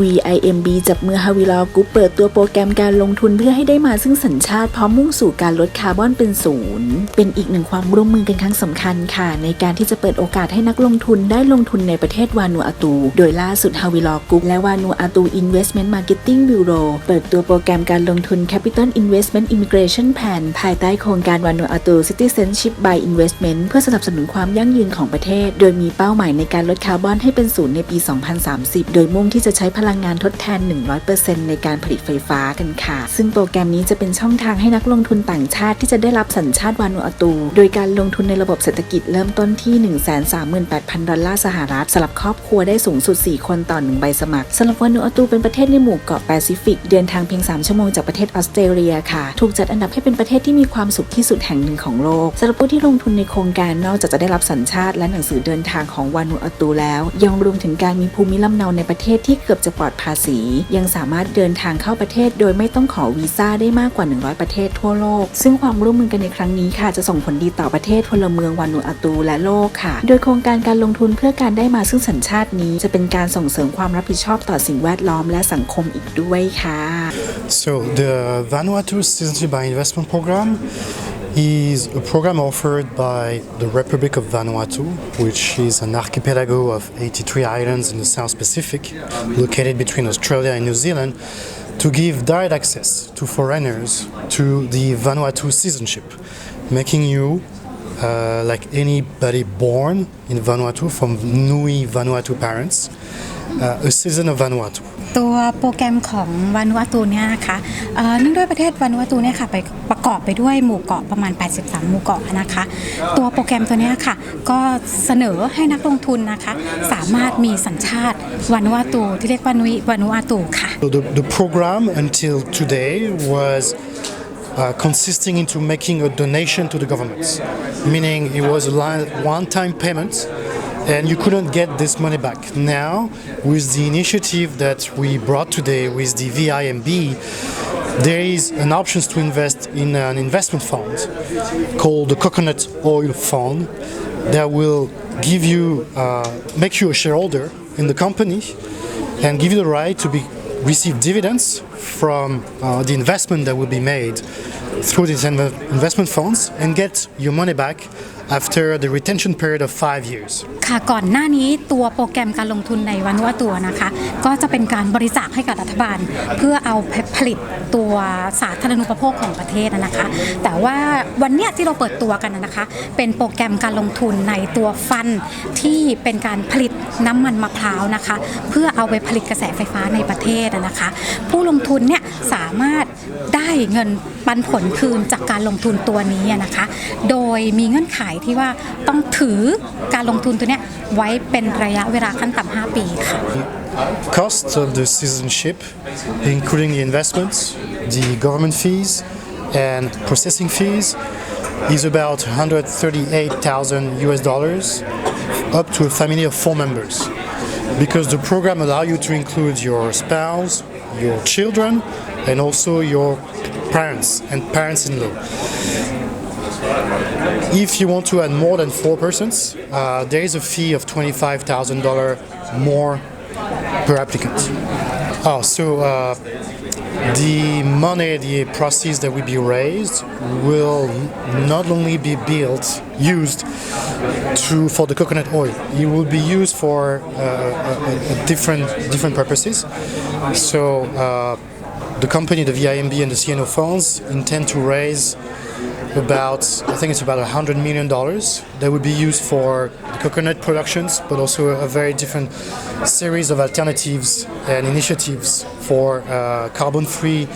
VIMB จับมือฮาวิลอกรุ๊ปเปิดตัวโปรแกรมการลงทุนเพื่อให้ได้มาซึ่งสัญชาติพร้อมมุ่งสู่การลดคาร์บอนเป็นศูนย์ เป็นอีกหนึ่งความร่วมมือกันครั้งสำคัญค่ะ ในการที่จะเปิดโอกาสให้นักลงทุนได้ลงทุนในประเทศวานูอาตู โดยล่าสุดฮาวิลอกรุ๊ปและวานูอาตู Investment Marketing Bureau เปิดตัวโปรแกรมการลงทุน Capital Investment Immigration Plan ภายใต้โครงการวานูอาตู Citizenship by Investment เพื่อสนับสนุนความยั่งยืนของประเทศ โดยมีเป้าหมายในการลดคาร์บอนให้เป็นศูนย์ในปี 2030 โดยมุ่งที่จะใช้พลังพลังานทดแทน 100%ในการผลิตไฟฟ้ากันค่ะ ซึ่งโปรแกรมนี้จะเป็นช่องทางให้นักลงทุนต่างชาติที่จะได้รับสัญชาติวานูอาตู โดยการลงทุนในระบบเศรษฐกิจเริ่มต้นที่ 138,000 ดอลลาร์สหรัฐสำหรับครอบครัวได้สูงสุด 4 คนต่อ 1 ใบสมัครสำหรับวานูอาตูเป็นประเทศในหมู่เกาะแปซิฟิก เดินทางเพียง 3 ชั่วโมงจากประเทศออสเตรเลียค่ะ ถูกจัดอันดับให้เป็นประเทศที่มีความสุขที่สุดแห่งหนึ่งของโลกสำหรับผู้ที่ลงทุนในโครงการนอกจากจะได้รับสัญชาติและหนังสือเดินทางของวานูอาตูแล้ว ยังรวมถึงการมีภูมิลำเนาในประเทศที่เกือบจะปลอดภาษี ยังสามารถเดินทางเข้าประเทศ โดยไม่ต้องขอวีซ่าได้มากกว่า 100 ประเทศทั่วโลก ซึ่งความร่วมมือกันในครั้งนี้ค่ะจะส่งผลดีต่อประเทศพลเมืองวานูอาตูและโลกค่ะ โดยโครงการการลงทุนเพื่อการได้มาซึ่งสัญชาตินี้ จะเป็นการส่งเสริมความรับผิดชอบต่อสิ่งแวดล้อมและสังคมอีกด้วยค่ะ So the Vanuatu Citizenship by Investment Program is a program offered by the Republic of Vanuatu, which is an archipelago of 83 islands in the South Pacific, located between Australia and New Zealand, to give direct access to foreigners to the Vanuatu citizenship, making you uh, like anybody born in Vanuatu from Nui Vanuatu parents, a citizen of Vanuatu. ตัวโปรแกรมของวานูอาตูเนี่ยนะคะเอ่อเนื่องด้วยประเทศวานูอาตูเนี่ยค่ะไปประกอบไปด้วยหมู่เกาะประมาณ 83 หมู่เกาะนะคะ ตัวโปรแกรมตัวเนี้ยค่ะ ก็เสนอให้นักลงทุนนะคะ สามารถมีสัญชาติวานูอาตูที่เรียกว่านุยวานูอาตูค่ะ So the, the program until today was uh, consisting into making a donation to the government, meaning it was a li- one-time payment and you couldn't get this money back. Now, with the initiative that we brought today with the VIMB, there is an option to invest in an investment fund called the Coconut Oil Fund that will give you, uh, make you a shareholder in the company and give you the right to be receive dividends from uh, the investment that will be made through these inve- investment funds and get your money back after the retention period of five years. ค่ะก่อนหน้านี้ตัวโปรแกรมการลงทุนในวันว่าตัวนะคะ ก็จะเป็นการบริจาคให้กับรัฐบาล เพื่อเอาผลิตตัวสาธารณูปโภคของประเทศนะคะ แต่ว่าวันเนี้ยที่เราเปิดตัวกันนะคะ เป็นโปรแกรมการลงทุนในตัวฟันที่เป็นการผลิต น้ำมันมะพร้าวนะคะ เพื่อเอาไปผลิตกระแสไฟฟ้าในประเทศนะคะ ผู้ลงทุนเนี่ยสามารถได้เงินปันผลคืนจากการลงทุนตัวนี้นะคะ โดยมีเงื่อนไขที่ว่าต้องถือการลงทุนตัวเนี้ยไว้เป็นระยะเวลาขั้นต่ำ5ปีค่ะ Cost of the citizenship, including the investments, the government fees, and processing fees, is about 138,000 US dollars, up to a family of four members. Because the program allow you to include your spouse, your children, and also your parents and parents-in-law. If you want to add more than four persons, uh, there is a fee of $25,000 more per applicant. Oh, so uh, the money, the proceeds that will be raised will not only be built, used to for the coconut oil. It will be used for uh, a, a different different purposes. So uh, the company, the VIMB and the CNO funds intend to raise about I think it's about hundred million dollars that would be used for coconut productions, but also a very different series of alternatives and initiatives for uh, carbon-free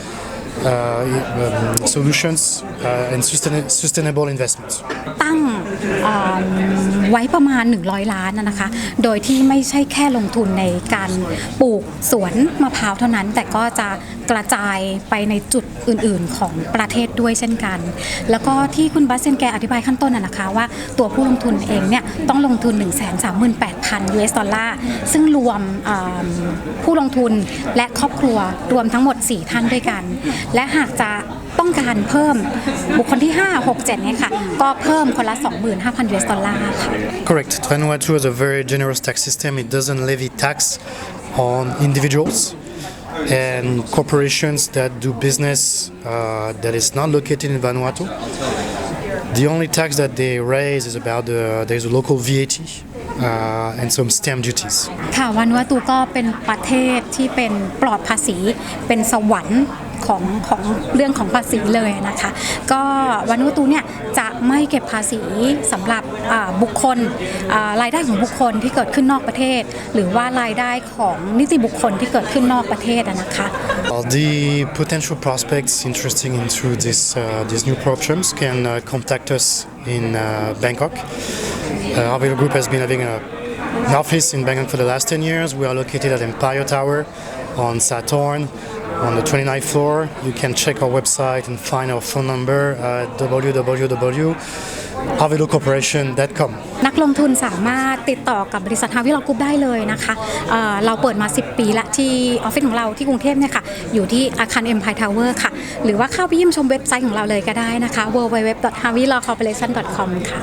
uh, um, solutions uh, and sustain- sustainable investments. Bang. ไว้ประมาณ 100 ล้านนะคะ โดยที่ไม่ใช่แค่ลงทุนในการปลูกสวนมะพร้าวเท่านั้น แต่ก็จะกระจายไปในจุดอื่นๆ ของประเทศด้วยเช่นกัน แล้วก็ที่คุณบัสเซนแกอธิบายขั้นต้นนะนะคะว่าตัวผู้ลงทุนเองเนี่ยต้องลงทุน 138,000 US ดอลลาร์ ซึ่งรวมผู้ลงทุนและครอบครัวรวมทั้งหมด 4 ท่านด้วยกัน และหากจะ ต้องการเพิ่มบุคคลที่ 5 6 7เนี่ยค่ะก็เพิ่มคนละ 25,000 US ดอลลาร์ค่ะ Correct. Vanuatu has a very generous tax system. It doesn't levy tax on individuals and corporations that do business uh, that is not located in Vanuatu. The only tax that they raise is about the there's a local VAT uh, and some stamp duties. ค่ะวานูอาตูก็เป็นประเทศที่เป็นปลอดภาษีเป็นสวรรค์ ของของเรื่องของภาษีเลยนะคะ ก็วานูตูเนี่ยจะไม่เก็บภาษีสำหรับบุคคลรายได้ของบุคคลที่เกิดขึ้นนอกประเทศ หรือว่ารายได้ของนิติบุคคลที่เกิดขึ้นนอกประเทศนะคะ all the potential prospects interesting into this uh, these new programs can uh, contact us in uh, Bangkok. Uh, Avila Group has been having a, an office in Bangkok for the last 10 years. We are located at Empire Tower on Saturn on the 29th floor. You can check our website and find our phone number at www.havilocorporation.com. นักลงทุนสามารถติดต่อกับบริษัทฮาวิลกรุ๊ปได้เลยนะคะเอ่อเราเปิดมา 10 ปีละที่ออฟฟิศของเราที่กรุงเทพเนี่ยค่ะ อยู่ที่อาคาร Empire Tower ค่ะ หรือว่าเข้าไปเยี่ยมชมเว็บไซต์ของเราเลยก็ได้นะคะ www.havilacorporation.com ค่ะ